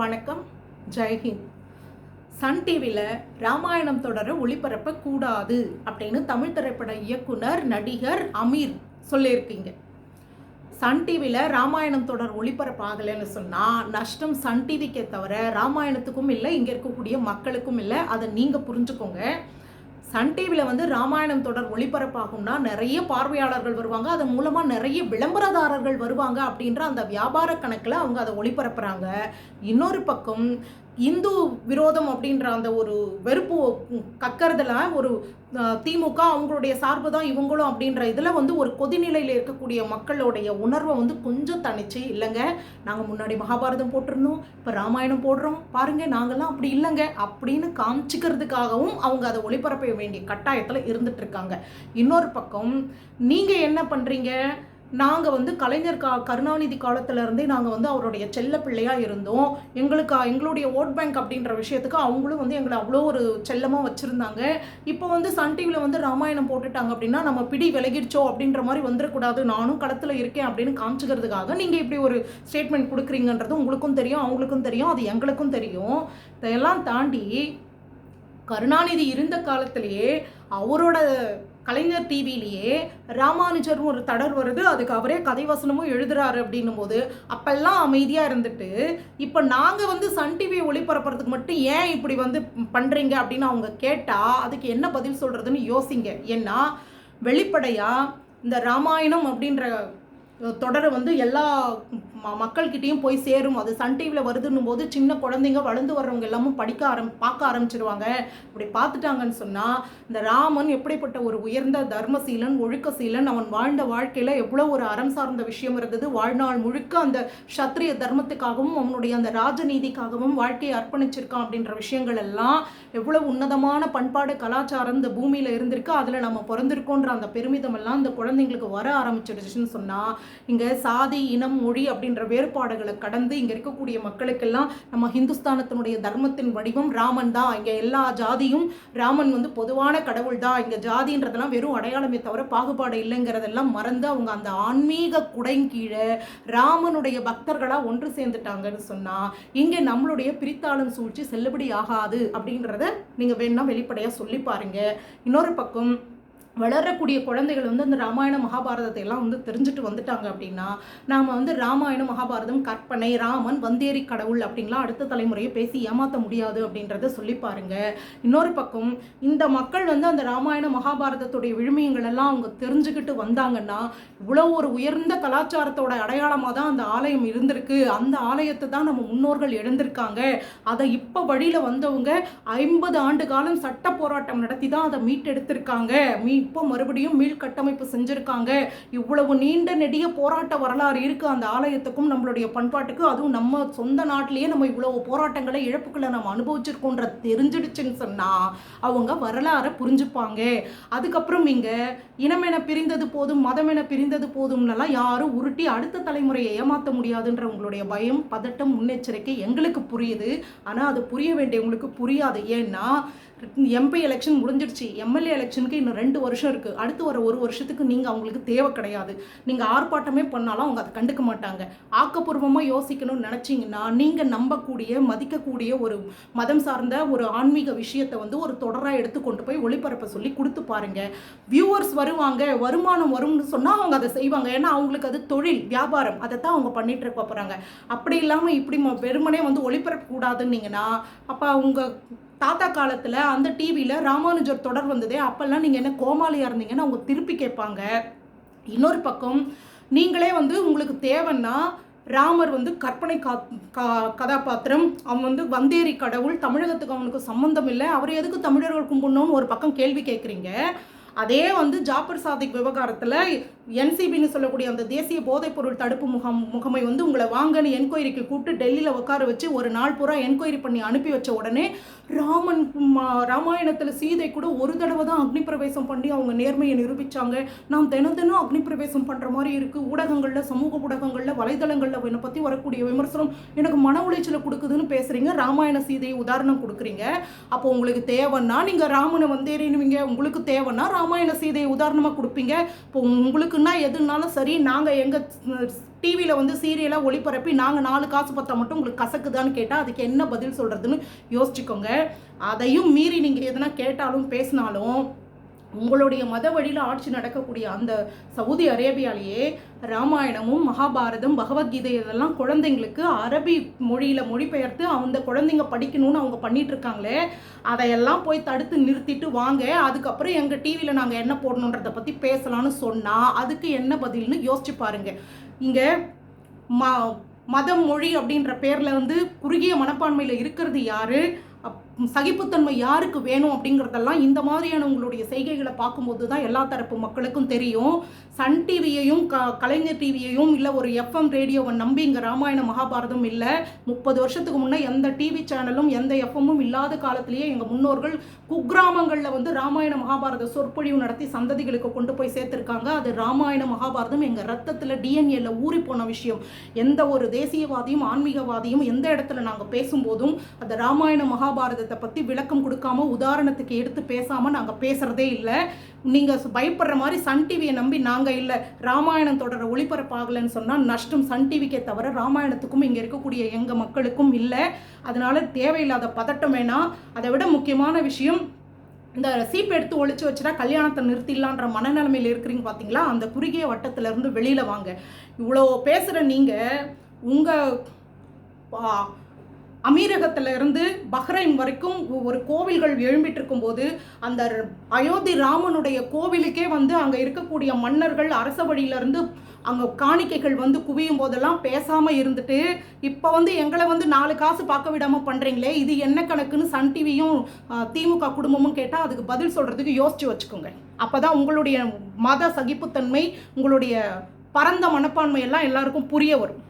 வணக்கம். ஜெய்ஹிந்த் சன் டிவியில் ராமாயணம் தொடர ஒளிபரப்ப கூடாது அப்படின்னு தமிழ் திரைப்பட இயக்குனர் நடிகர் அமீர் சொல்லியிருக்கீங்க. சன் டிவியில் ராமாயணம் தொடர் ஒளிபரப்பாகலைன்னு சொன்னால் நஷ்டம் சன் டிவிக்கே தவிர ராமாயணத்துக்கும் இல்லை இங்கே இருக்கக்கூடிய மக்களுக்கும் இல்லை. அதை நீங்கள் புரிஞ்சுக்கோங்க. சன் டிவியில் வந்து ராமாயணம் தொடர் ஒளிபரப்பாகும்னா நிறைய பார்வையாளர்கள் வருவாங்க. அதன் மூலமாக நிறைய விளம்பரதாரர்கள் வருவாங்க அப்படின்ற அந்த வியாபார கணக்கில் அவங்க அதை ஒளிபரப்புகிறாங்க இன்னொரு பக்கம் இந்து விரோதம் அப்படின்ற அந்த ஒரு வெறுப்பு கக்கறதுல ஒரு திமுக அவங்களுடைய சார்பு தான் இவங்களும் அப்படின்ற இதில் வந்து ஒரு கொதிநிலையில் இருக்கக்கூடிய மக்களுடைய உணர்வை வந்து கொஞ்சம் தனிச்சு இல்லைங்க நாங்கள் முன்னாடி மகாபாரதம் போட்டிருந்தோம் இப்போ ராமாயணம் போடுறோம் பாருங்கள் நாங்கள்லாம் அப்படி இல்லைங்க அப்படின்னு காமிச்சிக்கிறதுக்காகவும் அவங்க அதை ஒளிபரப்ப வேண்டிய கட்டாயத்தில் இருந்துட்டு இருக்காங்க. இன்னொரு பக்கம் நீங்கள் என்ன பண்ணுறீங்க நாங்கள் வந்து கலைஞர் கா கருணாநிதி காலத்திலேருந்தே நாங்கள் வந்து அவருடைய செல்ல பிள்ளையாக இருந்தோம். எங்களுக்கு எங்களுடைய ஓட் பேங்க் அப்படின்ற விஷயத்துக்கு அவங்களும் வந்து எங்களை அவ்வளோ ஒரு செல்லமாக வச்சுருந்தாங்க. இப்போ வந்து சன் டிவியில் வந்து ராமாயணம் போட்டுட்டாங்க அப்படின்னா நம்ம பிடி விலகிடுச்சோ அப்படின்ற மாதிரி வந்துடக்கூடாது. நானும் களத்தில் இருக்கேன் அப்படின்னு காமிச்சிக்கிறதுக்காக நீங்கள் இப்படி ஒரு ஸ்டேட்மெண்ட் கொடுக்குறீங்கன்றது உங்களுக்கும் தெரியும் அவங்களுக்கும் தெரியும் அது எங்களுக்கும் தெரியும். இதையெல்லாம் தாண்டி கருணாநிதி இருந்த காலத்திலேயே அவரோட கலைஞர் டிவிலேயே ராமானுஜர்னு ஒரு தடர் வருது. அதுக்கு அவரே கதை வசனமும் எழுதுறாரு அப்படின்னும் போது அப்பெல்லாம் அமைதியாக இருந்துட்டு இப்போ நாங்கள் வந்து சன் டிவி ஒளிபரப்புறதுக்கு மட்டும் ஏன் இப்படி வந்து பண்ணுறீங்க அப்படின்னு அவங்க கேட்டால் அதுக்கு என்ன பதில் சொல்கிறதுன்னு யோசிங்க. ஏன்னா வெளிப்படையாக இந்த ராமாயணம் அப்படின்ற தொடரை வந்து எல்லா மக்கள்கிட்டையும் போய் சேரும். அது சன் டிவியில் வருதுன்னும் போது சின்ன குழந்தைங்க வளர்ந்து வர்றவங்க எல்லாமும் படிக்க ஆரம் பார்க்க ஆரம்பிச்சிருவாங்க. இப்படி பார்த்துட்டாங்கன்னு சொன்னால் இந்த ராமன் எப்படிப்பட்ட ஒரு உயர்ந்த தர்மசீலன் ஒழுக்கசீலன் அவன் வாழ்ந்த வாழ்க்கையில் எவ்வளோ ஒரு அறம் சார்ந்த விஷயம் இருந்தது. வாழ்நாள் முழுக்க அந்த சத்திரிய தர்மத்துக்காகவும் அவனுடைய அந்த ராஜநீதிக்காகவும் வாழ்க்கையை அர்ப்பணிச்சிருக்கான் அப்படின்ற விஷயங்கள் எல்லாம் எவ்வளோ உன்னதமான பண்பாடு கலாச்சாரம் இந்த பூமியில் இருந்திருக்கு. அதில் நம்ம பிறந்திருக்கோன்ற அந்த பெருமிதம் எல்லாம் இந்த குழந்தைங்களுக்கு வர ஆரம்பிச்சிடுச்சுன்னு சொன்னால் இங்கே சாதி இனம் மொழி என்ற வேறுபாடுகளை கடந்து இங்கே இருக்கக்கூடிய மக்களுக்கெல்லாம் நம்ம ஹிந்துஸ்தானத்தினுடைய தர்மத்தின் வடிவம் ராமன் தான். இங்கே எல்லா ஜாதியும் ராமன் வந்து பொதுவான கடவுள் தான். இங்கே ஜாதின்றதெல்லாம் வெறும் அடையாளமே தவிர பாகுபாடு இல்லைங்கிறதெல்லாம் மறந்து அவங்க அந்த ஆன்மீக குடைங்கீழே ராமனுடைய பக்தர்களாக ஒன்று சேர்ந்துட்டாங்கன்னு சொன்னால் இங்கே நம்மளுடைய பிரித்தாளும் சூழ்ச்சி செல்லுபடி ஆகாது அப்படின்றத நீங்கள் வேணும்னா வெளிப்படையாக சொல்லி பாருங்கள் இன்னொரு பக்கம் வளரக்கூடிய குழந்தைகள் வந்து அந்த ராமாயண மகாபாரதத்தை எல்லாம் வந்து தெரிஞ்சுட்டு வந்துட்டாங்க அப்படின்னா நாம் வந்து ராமாயணம் மகாபாரதம் கற்பனை ராமன் வந்தேரி கடவுள் அப்படின்லாம் அடுத்த தலைமுறையை பேசி ஏமாற்ற முடியாது அப்படின்றத சொல்லி பாருங்க. இன்னொரு பக்கம் இந்த மக்கள் வந்து அந்த ராமாயண மகாபாரதத்துடைய விழுமியங்கள் எல்லாம் அவங்க தெரிஞ்சுக்கிட்டு வந்தாங்கன்னா இவ்வளோ ஒரு உயர்ந்த கலாச்சாரத்தோட அடையாளமாக தான் அந்த ஆலயம் இருந்திருக்கு. அந்த ஆலயத்தை தான் நம்ம முன்னோர்கள் எழுந்திருக்காங்க. அதை இப்போ வழியில் வந்தவங்க ஐம்பது ஆண்டு காலம் சட்ட போராட்டம் நடத்தி தான் அதை மீட்டெடுத்திருக்காங்க. மீ இப்போ மறுபடியும் மீள் கட்டமைப்பு செஞ்சுருக்காங்க. இவ்வளவு நீண்ட நெடிய போராட்ட வரலாறு இருக்குது அந்த ஆலயத்துக்கும் நம்மளுடைய பண்பாட்டுக்கும் அதுவும் நம்ம சொந்த நாட்டிலேயே நம்ம இவ்வளவு போராட்டங்களை இழப்புக்களை நம்ம அனுபவிச்சிருக்கோன்ற தெரிஞ்சிடுச்சுன்னு சொன்னால் அவங்க வரலாறை புரிஞ்சுப்பாங்க. அதுக்கப்புறம் இங்கே இனமென பிரிந்தது போதும் மதமென பிரிந்தது போதும்னலாம் யாரும் உருட்டி அடுத்த தலைமுறையை ஏமாற்ற முடியாதுன்ற உங்களுடைய பயம் பதட்டம் முன்னெச்சரிக்கை எங்களுக்கு புரியுது. ஆனால் அது புரிய வேண்டியவங்களுக்கு புரியாது. ஏன்னா எம்பி எலெக்ஷன் முடிஞ்சிடுச்சு. எம்எல்ஏ எலெக்ஷனுக்கு இன்னும் ரெண்டு வருஷம் இருக்குது அடுத்து வர ஒரு வருஷத்துக்கு நீங்கள் அவங்களுக்கு தேவை கிடையாது. நீங்கள் ஆர்ப்பாட்டமே பண்ணாலும் அவங்க அதை கண்டுக்க மாட்டாங்க. ஆக்கப்பூர்வமாக யோசிக்கணும்னு நினச்சிங்கன்னா நீங்கள் நம்பக்கூடிய மதிக்கக்கூடிய ஒரு மதம் சார்ந்த ஒரு ஆன்மீக விஷயத்தை வந்து ஒரு தொடராக எடுத்து கொண்டு போய் ஒளிபரப்ப சொல்லி கொடுத்து பாருங்கள் வியூவர்ஸ் வருவாங்க வருமானம் வரும்னு சொன்னால் அவங்க அதை செய்வாங்க. ஏன்னா அவங்களுக்கு அது தொழில் வியாபாரம். அதை தான் அவங்க பண்ணிட்டு இருக்க போகிறாங்க அப்படி இல்லாமல் இப்படி ம- வெறுமனே வந்து ஒளிபரப்பக்கூடாதுன்னீங்கன்னா அப்போ அவங்க தாத்தா காலத்தில் அந்த டிவியில் ராமானுஜர் தொடர் வந்ததே. அப்போல்லாம் நீங்கள் என்ன கோமாளியாக இருந்தீங்கன்னா அவங்க திருப்பி கேட்பாங்க. இன்னொரு பக்கம் நீங்களே வந்து உங்களுக்கு தேவைன்னா ராமர் வந்து கற்பனை கா கா கதாபாத்திரம் அவன் வந்து வந்தேரி கடவுள் தமிழகத்துக்கு அவனுக்கு சம்மந்தம் இல்லை. அவர் எதுக்கு தமிழர்கள் கும்பிடணும்னு ஒரு பக்கம் கேள்வி கேட்குறீங்க? அதே வந்து ஜாபர் சாதிக் விவகாரத்தில் என்சிபின்னு சொல்லக்கூடிய அந்த தேசிய போதைப்பொருள் தடுப்பு முகாம் முகமை வந்து உங்களை வாங்கன்னு என்கொயரிக்கு கூப்பிட்டு டெல்லியில் உட்கார வச்சு ஒரு நாள் பூரா என்கொயரி பண்ணி அனுப்பி வச்ச உடனே ராமன் ராமாயணத்தில் சீதை கூட ஒரு தடவை தான் அக்னி பிரவேசம் பண்ணி அவங்க நேர்மையை நிரூபிச்சாங்க. நாம் தினம் தினம் அக்னி பிரவேசம் பண்ணுற மாதிரி இருக்குது ஊடகங்களில் சமூக ஊடகங்களில் வலைதளங்களில் என்னை பற்றி வரக்கூடிய விமர்சனம் எனக்கு மன உளைச்சலை கொடுக்குதுன்னு பேசுகிறீங்க ராமாயண சீதையை உதாரணம் கொடுக்குறீங்க. அப்போ உங்களுக்கு தேவைன்னா நீங்கள் ராமனை வந்தேறினுவீங்க. உங்களுக்கு தேவைன்னா ராமாயண சீதையை உதாரணமாக கொடுப்பீங்க. இப்போ உங்களுக்குன்னா எதுனாலும் சரி நாங்கள் எங்கள் டிவியில் வந்து சீரியலாக ஒளிபரப்பி நாங்கள் நாலு காசு பத்தா மட்டும் உங்களுக்கு கசக்குதான்னு கேட்டால் அதுக்கு என்ன பதில் சொல்கிறதுன்னு யோசிச்சுக்கோங்க. அதையும் மீறி நீங்கள் எதனா கேட்டாலும் பேசினாலும் உங்களுடைய மத வழியில் ஆட்சி நடக்கக்கூடிய அந்த சவுதி அரேபியாலேயே ராமாயணமும் மகாபாரதம் பகவத்கீதை இதெல்லாம் குழந்தைங்களுக்கு அரபி மொழியில் மொழிபெயர்த்து அந்த குழந்தைங்க படிக்கணும்னு அவங்க பண்ணிட்டு இருக்காங்களே அதையெல்லாம் போய் தடுத்து நிறுத்திட்டு வாங்க அதுக்கப்புறம் எங்கள் டிவியில் நாங்கள் என்ன போடணுன்றதை பற்றி பேசலாம்னு சொன்னால் அதுக்கு என்ன பதில்னு யோசிச்சு பாருங்க. இங்கே ம மதம் மொழி அப்படின்ற பேரில் வந்து குறுகிய மனப்பான்மையில் இருக்கிறது யாரு? அப்- சகிப்புத்தன்மை யாருக்கு வேணும் அப்படிங்கிறதெல்லாம் இந்த மாதிரியான உங்களுடைய செய்கைகளை பார்க்கும்போது தான் எல்லா தரப்பு மக்களுக்கும் தெரியும். சன் டிவியையும் க கலைஞர் டிவியையும் இல்லை ஒரு எஃப்எம் ரேடியோவை நம்பி இங்கே ராமாயண மகாபாரதம் இல்லை. முப்பது வருஷத்துக்கு முன்னே எந்த டிவி சேனலும் எந்த எஃப்எம்மும் இல்லாத காலத்திலேயே எங்கள் முன்னோர்கள் குக்கிராமங்களில் வந்து ராமாயண மகாபாரத சொற்பொழிவு நடத்தி சந்ததிகளுக்கு கொண்டு போய் சேர்த்துருக்காங்க. அது ராமாயண மகாபாரதம் எங்கள் ரத்தத்தில் டிஎன்ஏல ஊறி போன விஷயம். எந்த ஒரு தேசியவாதியும் ஆன்மீகவாதியும் எந்த இடத்துல நாங்கள் பேசும்போதும் அந்த ராமாயண அதை பற்றி விளக்கம் கொடுக்காம உதாரணத்துக்கு எடுத்து பேசாமல் நாங்கள் பேசுகிறதே இல்லை. நீங்கள் பயப்படுற மாதிரி சன் டிவியை நம்பி நாங்கள் இல்லை. ராமாயணம் தொடர ஒளிபரப்பாகலைன்னு சொன்னால் நஷ்டம் சன் டிவிக்கே தவிர ராமாயணத்துக்கும் இங்கே இருக்கக்கூடிய எங்கள் மக்களுக்கும் இல்லை. அதனால் தேவையில்லாத பதட்டம் வேணாம் அதை விட முக்கியமான விஷயம் இந்த சீப் எடுத்து ஒழிச்சு வச்சுட்டா கல்யாணத்தை நிறுத்திடலான்ற மனநிலைமையில் இருக்கிறீங்க பார்த்தீங்களா அந்த குறுகிய வட்டத்திலேருந்து வெளியில் வாங்க. இவ்வளோ பேசுகிற நீங்கள் உங்கள் அமீரகத்தில் இருந்து பஹ்ரைன் வரைக்கும் ஒரு கோவில்கள் எழும்பிட்டு இருக்கும்போது அந்த அயோத்தி ராமனுடைய கோவிலுக்கே வந்து அங்கே இருக்கக்கூடிய மன்னர்கள் அரச வழியிலேருந்து அங்கே காணிக்கைகள் வந்து குவியும் போதெல்லாம் பேசாமல் இருந்துட்டு இப்போ வந்து எங்களை வந்து நாலு காசு பார்க்க விடாமல் பண்ணுறீங்களே இது என்ன கணக்குன்னு சன் டிவியும் திமுக குடும்பமும் கேட்டால் அதுக்கு பதில் சொல்கிறதுக்கு யோசித்து வச்சுக்கோங்க. அப்போ தான் உங்களுடைய மத சகிப்புத்தன்மை உங்களுடைய பரந்த மனப்பான்மையெல்லாம் எல்லாருக்கும் புரிய வரும்.